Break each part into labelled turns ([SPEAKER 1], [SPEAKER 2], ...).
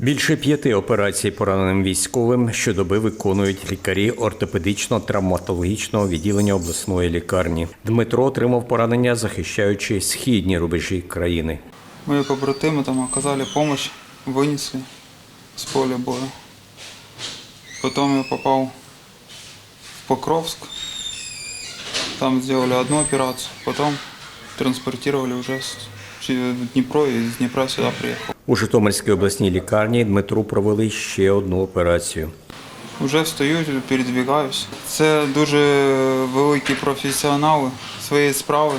[SPEAKER 1] Більше п'яти операцій пораненим військовим щодоби виконують лікарі ортопедично-травматологічного відділення обласної лікарні. Дмитро отримав поранення, захищаючи східні рубежі країни.
[SPEAKER 2] Мои побратимы там оказали помощь, вынесли с поля боя. Потом я попал в Покровск. Там сделали одну операцию, потом транспортировали уже с- в Днепро и из Днепра сюда приехал.
[SPEAKER 1] У Житомирській обласній лікарні Дмитру провели ще одну операцію.
[SPEAKER 2] Уже встаю, передвигаюсь. Це дуже великі професіонали своєї справи.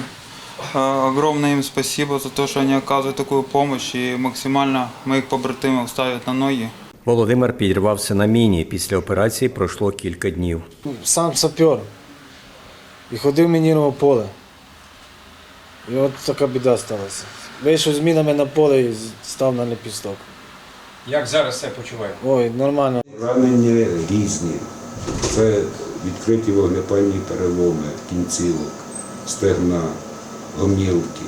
[SPEAKER 2] Е, Огромне їм спасибо за те, що вони оказують таку допомогу і максимально моїх побратимів ставлять на ноги.
[SPEAKER 1] Володимир підірвався на міні. Після операції пройшло кілька днів.
[SPEAKER 3] сам сапер. І ходив мінірове поле. І от така біда сталася. Вийшов з мінами на поле і став на лепісток.
[SPEAKER 1] Як зараз себе почуває?
[SPEAKER 3] Ой, нормально.
[SPEAKER 4] Поранення різні. Це відкриті вогнепальні переломи кінцівок, стегна, гомілки,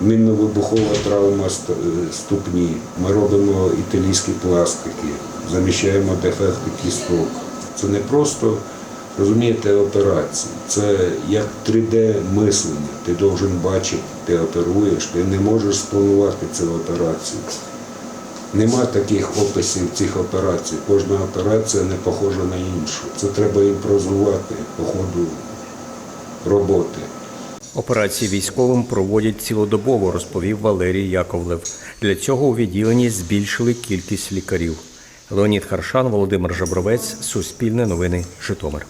[SPEAKER 4] мінно-вибухова травма ступні. Ми робимо італійські пластики, заміщаємо дефекти кісток. Це не просто, розумієте, операції. Це як 3D-мислення. Ти должен бачити, ти оперуєш, ти не можеш спланувати цю операцію. Нема таких описів цих операцій. Кожна операція не похожа на іншу. Це треба імпровізувати по ходу роботи.
[SPEAKER 1] Операції військовим проводять цілодобово, розповів Валерій Яковлев. Для цього у відділенні збільшили кількість лікарів. Леонід Харшан, Володимир Жабровець, Суспільне новини, Житомир.